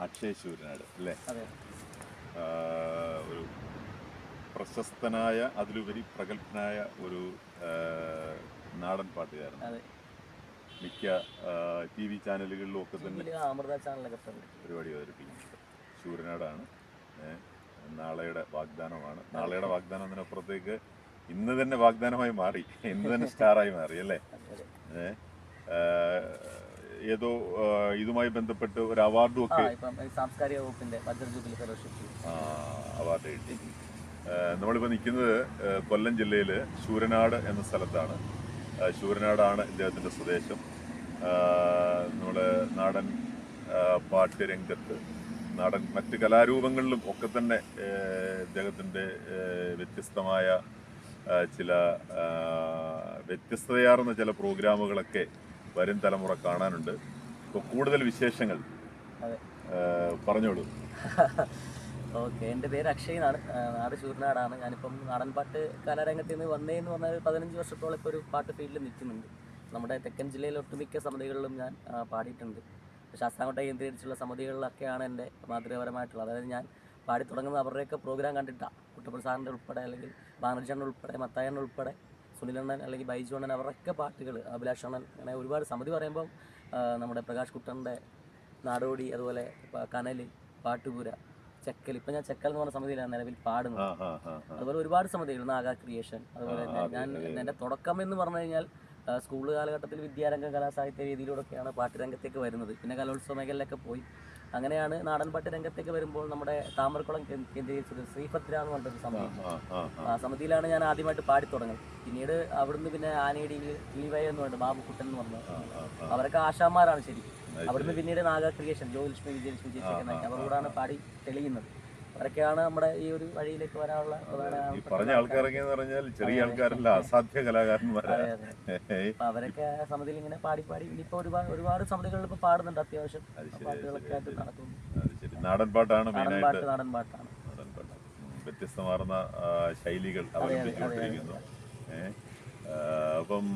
അക്ഷയ് ശൂരനാട് അല്ലേ? ഒരു പ്രശസ്തനായ അതിലുപരി പ്രഗത്ഭനായ ഒരു നാടൻ പാട്ടുകാരൻ മിക്ക ടി വി ചാനലുകളിലും ഒക്കെ തന്നെ അമൃത ചാനലൊക്കെ പരിപാടി അവതരിപ്പിക്കുന്നുണ്ട്. ശൂരനാടാണ് നാളെയുടെ വാഗ്ദാനമാണ്. നാളെയുടെ വാഗ്ദാനം അതിനപ്പുറത്തേക്ക് ഇന്ന് തന്നെ വാഗ്ദാനമായി മാറി. ഇന്ന് തന്നെ സ്റ്റാറായി മാറി അല്ലേ? അതെ. ഏ, ആ, ഏതോ ഇതുമായി ബന്ധപ്പെട്ട് ഒരു അവാർഡും ഒക്കെ സാംസ്കാരിക വകുപ്പിന്റെ ജൂബിലി ഫെലോഷിപ്പ് അവാർഡ് കിട്ടി നമ്മളിപ്പോൾ നിൽക്കുന്നത് കൊല്ലം ജില്ലയിൽ ശൂരനാട് എന്ന സ്ഥലത്താണ്. ശൂരനാടാണ് ഇദ്ദേഹത്തിന്റെ സ്വദേശം. നമ്മൾ നാടൻ പാട്ടുരംഗത്ത് പാട്ട് രംഗത്ത് നാടൻ മറ്റ് കലാരൂപങ്ങളിലും ഒക്കെ തന്നെ ഇദ്ദേഹത്തിന്റെ വ്യത്യസ്തമായ ചില വ്യത്യസ്തതയാർന്ന ചില പ്രോഗ്രാമുകളൊക്കെ വരും തലമുറ കാണാനുണ്ട്. ഇപ്പോൾ കൂടുതൽ വിശേഷങ്ങൾ. പറഞ്ഞോളൂ. ഓക്കെ എന്റെ പേര് അക്ഷയ് എന്നാണ് നാട് ശൂരനാടാണ് ഞാനിപ്പം നാടൻപാട്ട് കലാരംഗത്ത് നിന്ന് വന്നേന്ന് പറഞ്ഞാൽ പതിനഞ്ച് വർഷത്തോളം ഇപ്പോൾ ഒരു പാട്ട് ഫീൽഡിൽ നിൽക്കുന്നുണ്ട്. നമ്മുടെ തെക്കൻ ജില്ലയിലെ ഒട്ടുമിക്ക സമിതികളിലും ഞാൻ പാടിയിട്ടുണ്ട് പാടിയിട്ടുണ്ട്. ശാസ്താംകോട്ട കേന്ദ്രീകരിച്ചുള്ള സമിതികളിലൊക്കെയാണ് എന്റെ മാതൃകപരമായിട്ടുള്ളത്. അതായത് ഞാൻ പാടി തുടങ്ങുന്ന അവരുടെയൊക്കെ പ്രോഗ്രാം കണ്ടിട്ടാണ് കുട്ടപ്പൻ സാറിന്റെ ഉൾപ്പെടെ അല്ലെങ്കിൽ ബാനർജണ്ണൻ ഉൾപ്പെടെ മത്തായൻ ഉൾപ്പെടെ സുനിലണ്ണൻ അല്ലെങ്കിൽ ബൈജു അണ്ണൻ അവരൊക്കെ പാട്ടുകൾ അഭിലാഷ് അണ്ണൻ അങ്ങനെ ഒരുപാട് സമിതി പറയുമ്പം നമ്മുടെ പ്രകാശ് കുട്ടന്റെ നാടോടി അതുപോലെ കനൽ കനൽ പാട്ടുപുര ചെക്കൽ ഇപ്പം ഞാൻ ചെക്കൽ എന്ന് പറഞ്ഞ സമിതിയിലാണ് നിലവിൽ പാടുന്നത്. അതുപോലെ ഒരുപാട് സമിതികൾ നാഗ ക്രിയേഷൻ അതുപോലെ തന്നെ ഞാൻ. എന്റെ തുടക്കം എന്ന് പറഞ്ഞു കഴിഞ്ഞാൽ സ്കൂൾ കാലഘട്ടത്തിൽ വിദ്യാരംഗ കലാസാഹിത്യ രീതിയിലൂടെയൊക്കെയാണ് പാട്ട് രംഗത്തേക്ക് വരുന്നത് പിന്നെ കലോത്സവ മേഖലയിലൊക്കെ പോയി അങ്ങനെയാണ് നാടൻ പാട്ട് രംഗത്തേക്ക് വരുമ്പോൾ നമ്മുടെ താമരക്കുളം കേന്ദ്രീകരിച്ചത് ശ്രീഭദ്ര എന്ന് പറഞ്ഞൊരു സമിതി ആ, സമിതിയിലാണ് ഞാൻ ആദ്യമായിട്ട് പാടി തുടങ്ങുന്നത്. പിന്നീട് അവിടുന്ന് പിന്നെ ആനയടി കിളിവയ എന്ന് പറഞ്ഞു ബാബുക്കുട്ടൻ എന്ന് പറഞ്ഞു. അവരൊക്കെ ആശാന്മാരാണ് ശരിക്കും. അവിടുന്ന് പിന്നീട് നാഗ ക്രിയേഷൻ ജ്യോതിലക്ഷ്മി വിജയലക്ഷ്മി ചേച്ചിയൊക്കെ അവരോടാണ് പാടി തെളിയുന്നത്. അവരൊക്കെയാണ് നമ്മുടെ ഈ ഒരു വഴിയിലേക്ക് വരാനുള്ള ഈ പറഞ്ഞ ആൾക്കാരൊക്കെ പറഞ്ഞാൽ ചെറിയ ആൾക്കാരല്ല അസാധ്യ കലാകാരന്മാരെ. അവരൊക്കെ സമിതിയിൽ ഇങ്ങനെ പാടി പാടി ഇനിയിപ്പോ ഒരുപാട് ഒരുപാട് സമിതികളിൽ ഇപ്പൊ പാടുന്നുണ്ട് അത്യാവശ്യം. പാട്ടുകളൊക്കെ ആയിട്ട് നടക്കുന്നു. നാടൻ പാട്ടാണ് നാടൻ പാട്ട് നാടൻ പാട്ടാണ്. വ്യത്യസ്തമാർന്ന ശൈലികൾ അവലംബിച്ചുകൊണ്ടിരിക്കുന്നു. അപ്പം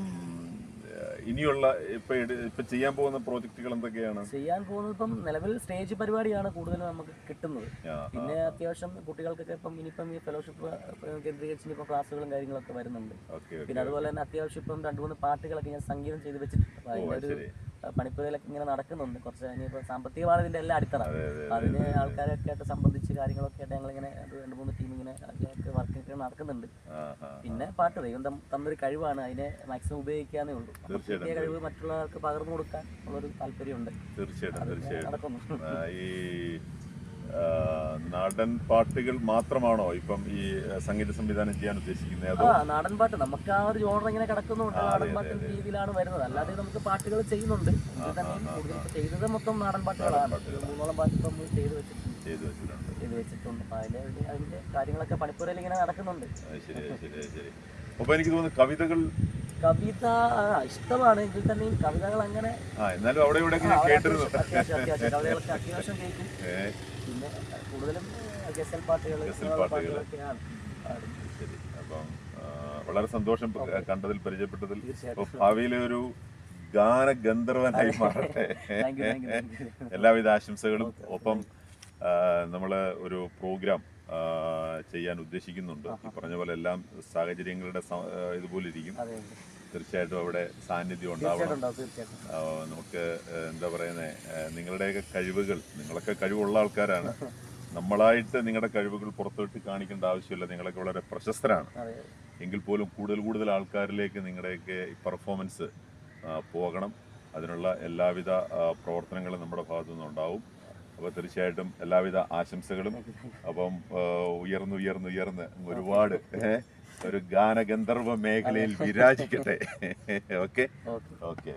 ഇനിയുള്ള ഇപ്പൊ എടു- ഇപ്പൊ ചെയ്യാൻ പോകുന്ന പ്രോജക്റ്റുകൾ എന്തൊക്കെയാണ്? ചെയ്യാൻ പോകുന്നത് ഇപ്പം നിലവിൽ സ്റ്റേജ് പരിപാടിയാണ് കൂടുതലും നമുക്ക് കിട്ടുന്നത്. പിന്നെ അത്യാവശ്യം കുട്ടികൾക്കൊക്കെ ഇപ്പം ഇനിയിപ്പം ഈ ഫെലോഷിപ്പ് കേന്ദ്രീകരിച്ച് ഇപ്പം ക്ലാസ്സുകളും കാര്യങ്ങളൊക്കെ വരുന്നുണ്ട്. പിന്നെ അതുപോലെ തന്നെ അത്യാവശ്യം ഇപ്പം രണ്ട് മൂന്ന് പാട്ടുകളൊക്കെ ഞാൻ സംഗീതം ചെയ്ത് വെച്ചിട്ടുണ്ട്. പണിപ്പുരയിലൊക്കെ ഇങ്ങനെ നടക്കുന്നുണ്ട്. കുറച്ച് ഇനിയിപ്പോൾ സാമ്പത്തികമാണ് ഇതിന്റെ എല്ലാം അടിത്തറ. അതെ അതെ അതിന് ആൾക്കാരൊക്കെ ആയിട്ട് സംബന്ധിച്ച് കാര്യങ്ങളൊക്കെ ആയിട്ട് ഞങ്ങളിങ്ങനെ രണ്ട് മൂന്ന് ടീം ഇങ്ങനെ വർക്ക് വർക്കൊക്കെ നടക്കുന്നുണ്ട്. പിന്നെ പാട്ട് ദൈവം തന്നൊരു കഴിവാണ്. അതിനെ മാക്സിമം ഉപയോഗിക്കാന്നേ ഉള്ളൂ. പുതിയ കിട്ടിയ കഴിവ് മറ്റുള്ളവർക്ക് പകർന്നു കൊടുക്കാൻ ഉള്ളൊരു താല്പര്യമുണ്ട്. തീർച്ചയായിട്ടും നടക്കുന്നു. നാടൻ പാട്ടുകൾ മാത്രമാണോ ഇപ്പം ഈ സംഗീത സംവിധാനം ചെയ്യാൻ ഉദ്ദേശിക്കുന്നത്? അതോ നാടൻ പാട്ട്. നമുക്ക് ആ ഒരു ജോണർ ഇങ്ങനെ കിടക്കുന്നുണ്ട്. നാടൻ പാട്ടിന്റെ രീതിയിലാണ് വരുന്നത്. അല്ലാതെ നമുക്ക് പാട്ടുകൾ ചെയ്യുന്നുണ്ട്. ചെയ്തത് മൊത്തം നാടൻ പാട്ടുകളാണ്. മൂന്നോളം പാട്ട് ഇപ്പം ചെയ്ത് വെച്ചിട്ടുണ്ട്. ചെയ്തു വെച്ചിട്ടുണ്ട്. ചെയ്തു വെച്ചിട്ടുണ്ട്. അതിന്റെ അതിന്റെ കാര്യങ്ങളൊക്കെ പണിപ്പുരയിൽ ഇങ്ങനെ നടക്കുന്നുണ്ട്. ശരി ശരി ശരി. അപ്പൊ എനിക്ക് തോന്നുന്നു കവിതകൾ കവിത ഇഷ്ടമാണ്. എങ്കിൽ തന്നെയും കവിതകൾ അങ്ങനെ എന്നാലും അവിടെ ഇവിടെ കേട്ടിരുന്നു. അത്യാവശ്യം അത്യാവശ്യം കവിതകളൊക്കെ അത്യാവശ്യം കേൾക്കും. പിന്നെ കൂടുതലും ഗസൽ പാട്ടുകൾ. പാട്ടുകളൊക്കെയാണ് വളരെ സന്തോഷം കണ്ടതിൽ പരിചയപ്പെട്ടതിൽ. ഭാവിയിലെ ഒരു ഗാനഗന്ധർവനായി മാറട്ടെ. Thank you thank you thank you എല്ലാവിധ ആശംസകളും. ഒപ്പം നമ്മൾ ഒരു പ്രോഗ്രാം ചെയ്യാൻ ഉദ്ദേശിക്കുന്നുണ്ട്. ഈ പറഞ്ഞ പോലെ എല്ലാം സാഹചര്യങ്ങളുടെ ഇതുപോലെ ഇരിക്കും. തീർച്ചയായിട്ടും അവിടെ സാന്നിധ്യം ഉണ്ടാവണം. നമുക്ക് എന്താ പറയുന്നത് നിങ്ങളുടെയൊക്കെ കഴിവുകൾ നിങ്ങളൊക്കെ കഴിവുള്ള ആൾക്കാരാണ്. നമ്മളായിട്ട് നിങ്ങളുടെ കഴിവുകൾ പുറത്തോട്ട് കാണിക്കേണ്ട ആവശ്യമില്ല. നിങ്ങളൊക്കെ വളരെ പ്രശസ്തരാണ്. എങ്കിൽ പോലും കൂടുതൽ കൂടുതൽ ആൾക്കാരിലേക്ക് നിങ്ങളുടെയൊക്കെ പെർഫോമൻസ് പോകണം. അതിനുള്ള എല്ലാവിധ പ്രവർത്തനങ്ങളും നമ്മുടെ ഭാഗത്തു നിന്നുണ്ടാവും അപ്പോൾ തീർച്ചയായിട്ടും എല്ലാവിധ ആശംസകളും. അപ്പം ഉയർന്നു ഉയർന്നു ഉയർന്ന് ഒരുപാട് ഒരു ഗാനഗന്ധർവ മേഖലയിൽ വിരാജിക്കട്ടെ. ഓക്കെ? ഓക്കെ. ഓക്കെ